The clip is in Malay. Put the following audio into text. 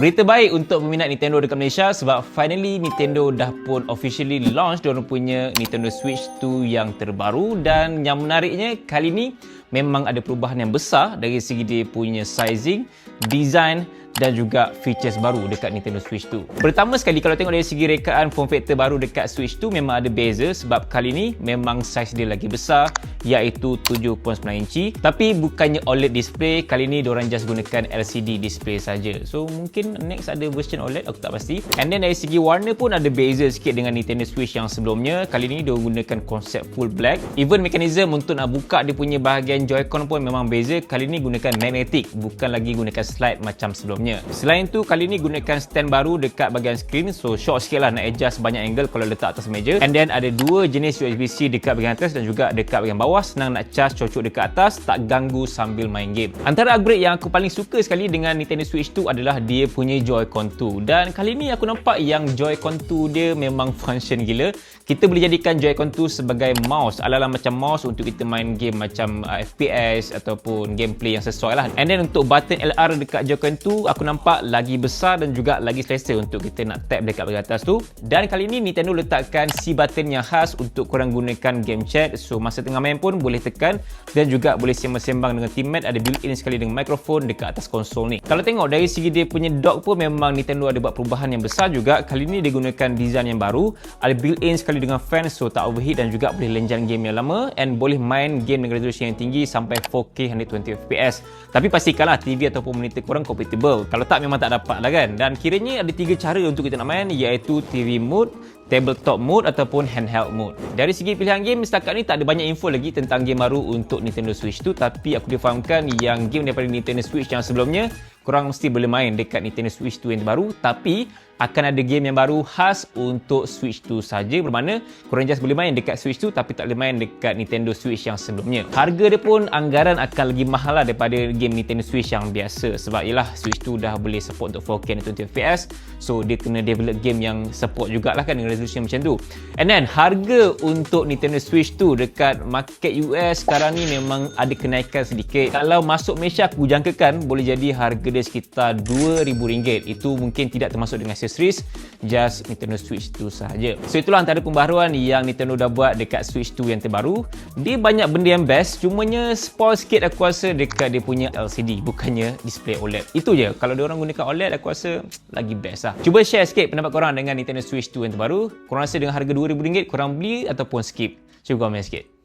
Berita baik untuk peminat Nintendo dekat Malaysia sebab finally Nintendo dah pun officially launch diorang punya Nintendo Switch 2 yang terbaru dan yang menariknya kali ni memang ada perubahan yang besar dari segi dia punya sizing, design dan juga features baru dekat Nintendo Switch 2. Pertama sekali kalau tengok dari segi rekaan form factor baru dekat Switch 2 memang ada beza sebab kali ni memang saiz dia lagi besar iaitu 7.9 inci tapi bukannya OLED display kali ni diorang just gunakan LCD display saja. So mungkin next ada version OLED aku tak pasti. And then dari segi warna pun ada beza sikit dengan Nintendo Switch yang sebelumnya. Kali ni dia gunakan konsep full black. Even mechanism untuk nak buka dia punya bahagian Joy-Con pun memang beza. Kali ni gunakan magnetic bukan lagi gunakan slide macam sebelumnya. Selain tu kali ni gunakan stand baru dekat bahagian skrin so short sikit lah nak adjust banyak angle kalau letak atas meja and then ada dua jenis USB-C dekat bahagian atas dan juga dekat bahagian bawah senang nak charge cocok dekat atas tak ganggu sambil main game. Antara upgrade yang aku paling suka sekali dengan Nintendo Switch 2 adalah dia punya Joy-Con 2 dan kali ni aku nampak yang Joy-Con 2 dia memang function gila. Kita boleh jadikan Joy-Con 2 sebagai mouse ala-ala macam mouse untuk kita main game macam uh, FPS ataupun gameplay yang sesuai lah. And then untuk button LR dekat Joy-Con 2 aku nampak lagi besar dan juga lagi selesa untuk kita nak tap dekat bahagian atas tu dan kali ni Nintendo letakkan C button yang khas untuk korang gunakan game chat so masa tengah main pun boleh tekan dan juga boleh sembang-sembang dengan teammate ada built-in sekali dengan mikrofon dekat atas konsol ni. Kalau tengok dari segi dia punya dock pun memang Nintendo ada buat perubahan yang besar juga. Kali ni dia gunakan design yang baru. Ada built-in sekali dengan fan so tak overheat dan juga boleh lenjan game yang lama. And boleh main game dengan resolution yang tinggi sampai 4K 120fps tapi pastikanlah TV ataupun monitor korang compatible. Kalau tak memang tak dapat lah kan. Dan kiranya ada tiga cara untuk kita nak main iaitu TV mode, tabletop mode ataupun handheld mode. Dari segi pilihan game setakat ni tak ada banyak info lagi tentang game baru untuk Nintendo Switch tu tapi aku difahamkan yang game daripada Nintendo Switch yang sebelumnya korang mesti boleh main dekat Nintendo Switch 2 yang baru tapi akan ada game yang baru khas untuk Switch 2 saja. Bermakna korang just boleh main dekat Switch 2 tapi tak boleh main dekat Nintendo Switch yang sebelumnya. Harga dia pun anggaran akan lagi mahal lah daripada game Nintendo Switch yang biasa. Sebab ialah Switch 2 dah boleh support untuk 4K dan 20fps so dia kena develop game yang support jugalah kan dengan resolution macam tu. And then harga untuk Nintendo Switch 2 dekat market US sekarang ni memang ada kenaikan sedikit. Kalau masuk Malaysia aku jangkakan boleh jadi harga dia sekitar RM2,000. Itu mungkin tidak termasuk dengan accessories just Nintendo Switch 2 sahaja. So itulah antara pembaharuan yang Nintendo dah buat dekat Switch 2 yang terbaru. Dia banyak benda yang best cumanya spoil sikit aku rasa dekat dia punya LCD bukannya display OLED itu je. Kalau dia orang gunakan OLED aku rasa lagi best lah. Cuba share sikit pendapat korang dengan Nintendo Switch 2 yang terbaru. Korang rasa dengan harga RM2,000 korang beli ataupun skip? Cuba komen sikit